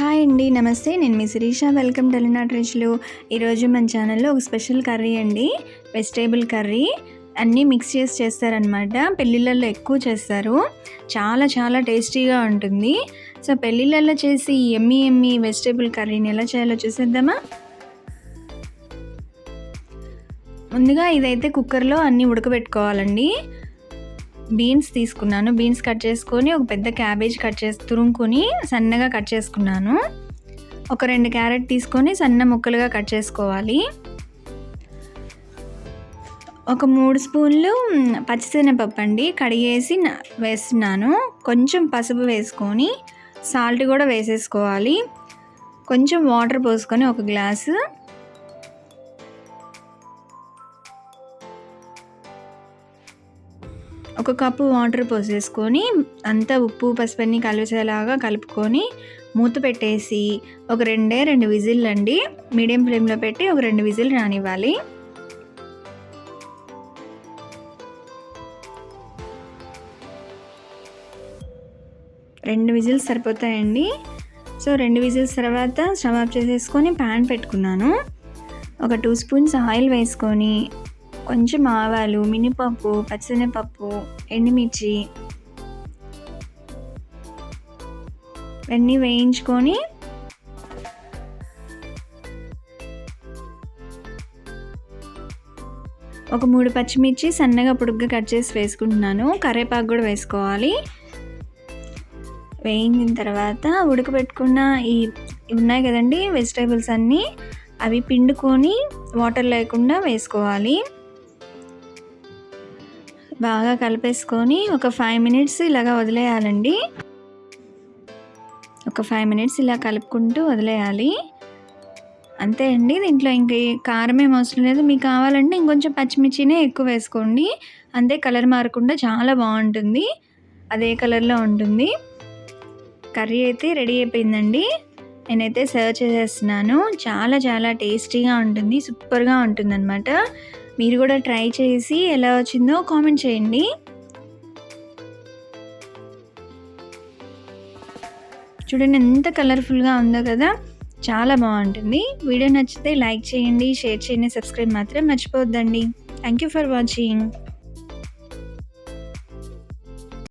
Hi అండి నమస్తే. నేను మీ శిరీష. వెల్కమ్ టెలినాట్ రిచ్లు ఈరోజు మన ఛానల్లో ఒక స్పెషల్ కర్రీ అండి. వెజిటేబుల్ కర్రీ అన్నీ మిక్స్ చేసి చేస్తారనమాట పెళ్ళిళ్ళల్లో ఎక్కువ చేస్తారు. చాలా చాలా టేస్టీగా ఉంటుంది. సో పెళ్ళిళ్ళల్లో చేసి ఎమ్మి ఎమ్మి వెజిటేబుల్ కర్రీని ఎలా చేయాలో చూసేద్దామా? ముందుగా ఇదైతే కుక్కర్లో అన్నీ ఉడకబెట్టుకోవాలండి. బీన్స్ తీసుకున్నాను. బీన్స్ కట్ చేసుకొని ఒక పెద్ద క్యాబేజ్ కట్ చేసి తురుముకొని సన్నగా కట్ చేసుకున్నాను. ఒక రెండు క్యారెట్ తీసుకొని సన్న ముక్కలుగా కట్ చేసుకోవాలి. ఒక మూడు స్పూన్లు పచ్చిశనగపప్పు అండి. కడిగేసి వేస్తున్నాను. కొంచెం పసుపు వేసుకొని సాల్ట్ కూడా వేసేసుకోవాలి. కొంచెం వాటర్ పోసుకొని ఒక గ్లాసు ఒక కప్పు వాటర్ పోసేసుకొని అంతా ఉప్పు పసుపన్ని కలిసేలాగా కలుపుకొని మూత పెట్టేసి ఒక రెండే రెండు విజిల్ అండి మీడియం ఫ్లేమ్లో పెట్టి ఒక రెండు విజిల్ రానివ్వాలి. రెండు విజిల్స్ సరిపోతాయండి. సో రెండు విజిల్స్ తర్వాత స్టవ్ ఆఫ్ చేసేసుకొని ప్యాన్ పెట్టుకున్నాను. ఒక టూ స్పూన్స్ ఆయిల్ వేసుకొని కొంచెం ఆవాలు మినపప్పు పచ్చనిపప్పు ఎండుమిర్చి ఇవన్నీ వేయించుకొని ఒక మూడు పచ్చిమిర్చి సన్నగా పొడుగ్గా కట్ చేసి వేసుకుంటున్నాను. కరివేపాకు కూడా వేసుకోవాలి. వేయించిన తర్వాత ఉడకబెట్టుకున్న ఈ ఉన్నాయి కదండి వెజిటేబుల్స్ అన్నీ అవి పిండుకొని వాటర్ లేకుండా వేసుకోవాలి. బాగా కలిపేసుకొని ఒక ఫైవ్ మినిట్స్ ఇలాగా వదిలేయాలండి. ఒక ఫైవ్ మినిట్స్ ఇలా కలుపుకుంటూ వదిలేయాలి. అంతే అండి. దీంట్లో ఇంక కారం ఏం అవసరం లేదు. మీకు కావాలంటే ఇంకొంచెం పచ్చిమిర్చినే ఎక్కువ వేసుకోండి. అంతే కలర్ మారకుండా చాలా బాగుంటుంది. అదే కలర్లో ఉంటుంది. కర్రీ అయితే రెడీ అయిపోయిందండి. నేనైతే సర్వ్ చేసేస్తున్నాను. చాలా చాలా టేస్టీగా ఉంటుంది. సూపర్గా ఉంటుంది అనమాట మీరు కూడా ట్రై చేసి ఎలా వచ్చిందో కామెంట్ చేయండి. చూడండి ఎంత కలర్ఫుల్గా ఉందో కదా. చాలా బాగుంటుంది. వీడియో నచ్చితే లైక్ చేయండి షేర్ చేయండి సబ్స్క్రైబ్ మాత్రం మర్చిపోవద్దండి. Thank you for watching